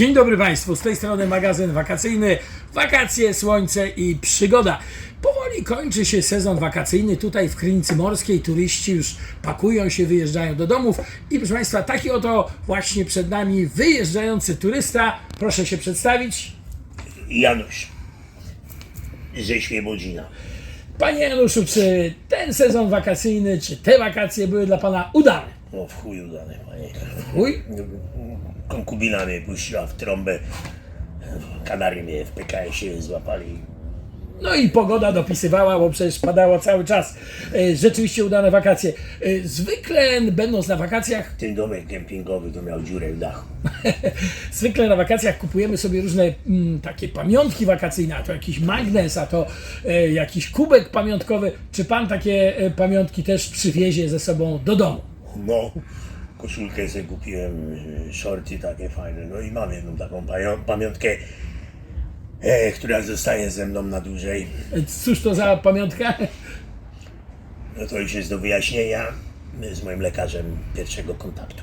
Dzień dobry Państwu, z tej strony magazyn wakacyjny, wakacje, słońce i przygoda. Powoli kończy się sezon wakacyjny tutaj w Krynicy Morskiej, turyści już pakują się, wyjeżdżają do domów i proszę Państwa, taki oto właśnie przed nami wyjeżdżający turysta, proszę się przedstawić. Janusz ze Świebodzina. Panie Januszu, czy ten sezon wakacyjny, czy te wakacje były dla Pana udane? No w chuju dane, panie. Uj, Konkubina mnie puściła w trąbę. Kanary mnie w PKS-ie złapali. No i pogoda dopisywała, bo przecież padało cały czas. E, Rzeczywiście udane wakacje. E, Zwykle będąc na wakacjach, Ten domek kempingowy to miał dziurę w dachu. zwykle na wakacjach kupujemy sobie różne mm, takie pamiątki wakacyjne, a to jakiś magnes, a to e, jakiś kubek pamiątkowy. Czy pan takie e, pamiątki też przywiezie ze sobą do domu? No, koszulkę sobie kupiłem, y, shorty takie fajne. No i mam jedną taką pamią- pamiątkę, e, która zostaje ze mną na dłużej. Cóż to za pamiątka? No to już jest do wyjaśnienia z moim lekarzem pierwszego kontaktu.